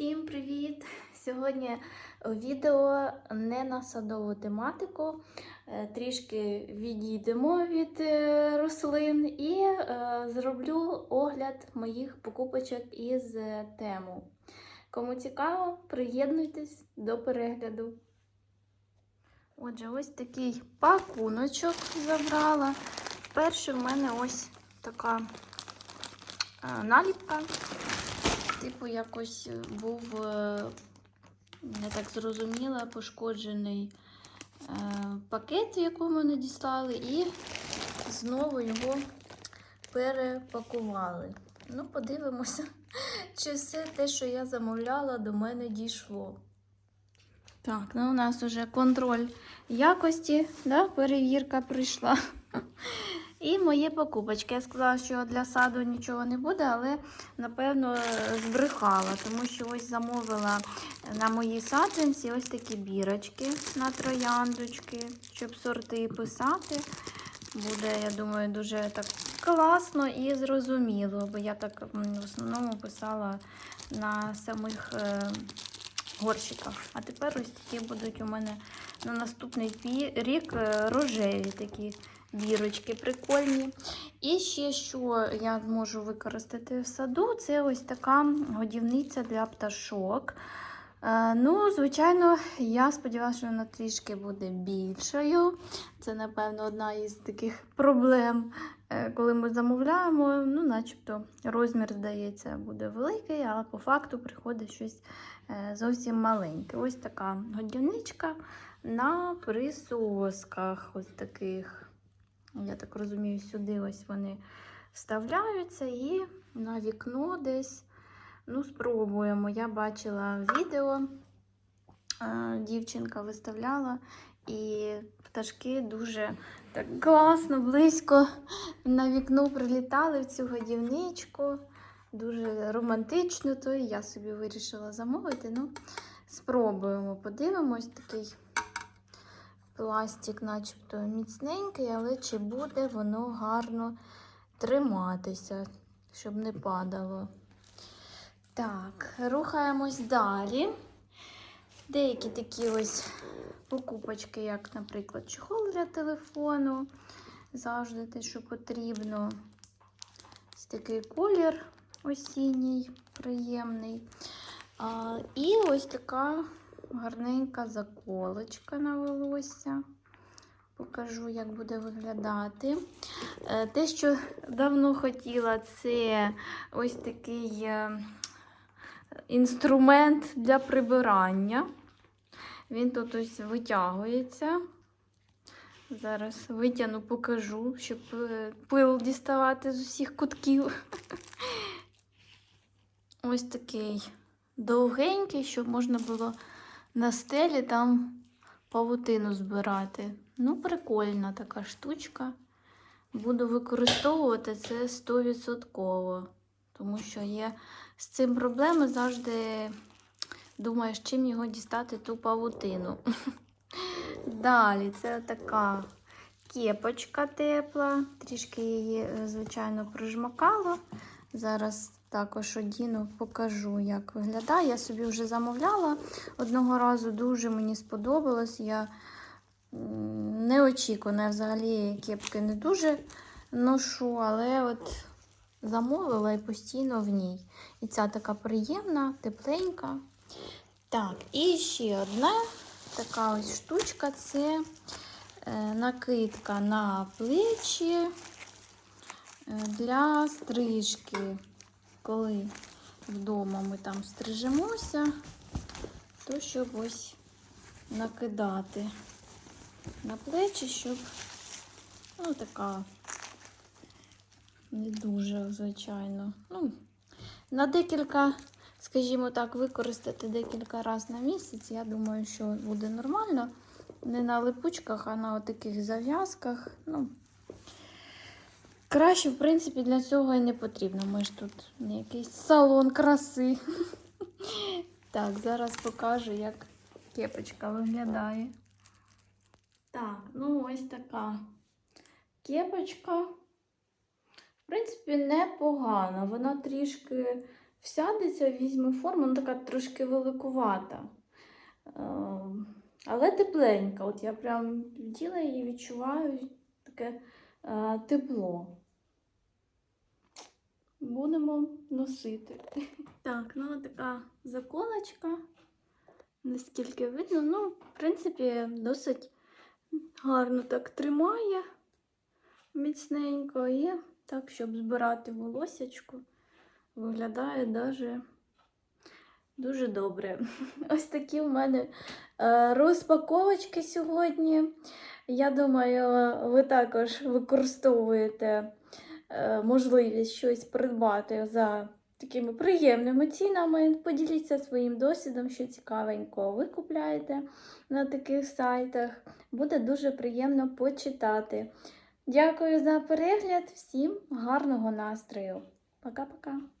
Всім привіт! Сьогодні відео не на садову тематику. Е, Трішки відійдемо від е, рослин і е, зроблю огляд моїх покупочок із тему. Кому цікаво, приєднуйтесь до перегляду. Отже, ось такий пакуночок забрала. Перший в мене ось така наліпка. Типу, якось був, е, не так зрозуміла, пошкоджений е, пакет, якому надіслали, і знову його перепакували. Ну, подивимося, чи все те, що я замовляла, до мене дійшло. Так, ну у нас вже контроль якості, да, перевірка прийшла. І мої покупочки. Я сказала, що для саду нічого не буде, але напевно збрехала, тому що ось замовила на мої саджанці ось такі бірочки на трояндочки, щоб сорти писати. Буде, я думаю, дуже так класно і зрозуміло, бо я так в основному писала на самих е, горщиках. А тепер ось такі будуть у мене на наступний рік е, рожеві такі бірочки прикольні. І ще, що я можу використати в саду, це ось така годівниця для пташок. Е, Ну, звичайно, я сподіваюся, що вона трішки буде більшою. Це, напевно, одна із таких проблем, е, коли ми замовляємо. Ну, начебто, розмір, здається, буде великий, але по факту приходить щось е, зовсім маленьке. Ось така годівничка на присосках. Ось таких. Я так розумію, сюди ось вони вставляються і на вікно десь. Ну, спробуємо. Я бачила відео, е, дівчинка виставляла, і пташки дуже так класно, близько на вікно прилітали в цю годівничку. Дуже романтично, то і я собі вирішила замовити. Ну, спробуємо, подивимось такий пластик, начебто міцненький, але чи буде воно гарно триматися, щоб не падало. Так, рухаємось далі. Деякі такі ось покупочки, як, наприклад, чохол для телефону. Завжди те, що потрібно. Ось такий колір осінній, приємний. А, і ось така гарненька заколочка на волосся. Покажу, як буде виглядати. Е, Те, що давно хотіла, це ось такий е, інструмент для прибирання. Він тут ось витягується. Зараз витягну, покажу, щоб е, пил діставати з усіх кутків. Ось такий довгенький, щоб можна було на стелі там павутину збирати. Ну, прикольна така штучка. Буду використовувати це 100%. Тому що є з цим проблеми завжди думаєш, чим його дістати ту павутину. Далі це така кепочка тепла. Трішки її, звичайно, прижмакала. Зараз також одіну, покажу, як виглядає. Я собі вже замовляла одного разу, дуже мені сподобалось. Я м, неочікувано, я взагалі кепки не дуже ношу, але от замовила і постійно в ній. І ця така приємна, тепленька. Так, і ще одна така ось штучка це е, накидка на плечі е, для стрижки. Коли вдома ми там стрижемося, то щоб ось накидати на плечі, щоб ну, така не дуже, звичайно. Ну, на декілька, скажімо так, використати декілька разів на місяць, я думаю, що буде нормально. Не на липучках, а на таких зав'язках. Ну, краще, в принципі, для цього і не потрібно. Ми ж тут якийсь салон краси. Так, зараз покажу, як кепочка виглядає. Так, ну ось така кепочка. В принципі, непогана. Вона трішки всядеться, візьме форму, ну така трошки великувата. Е, Але тепленька. От я прям вділа і відчуваю таке тепло. Будемо носити. Так, ну така заколочка. Наскільки видно, ну, в принципі, досить гарно так тримає міцненько і так, щоб збирати волосячку, виглядає даже дуже добре. Ось такі в мене е, розпаковочки сьогодні. Я думаю, ви також використовуєте е, можливість щось придбати за такими приємними цінами. Поділіться своїм досвідом, що цікавенько ви купляєте на таких сайтах. Буде дуже приємно почитати. Дякую за перегляд, всім гарного настрою. Пока-пока.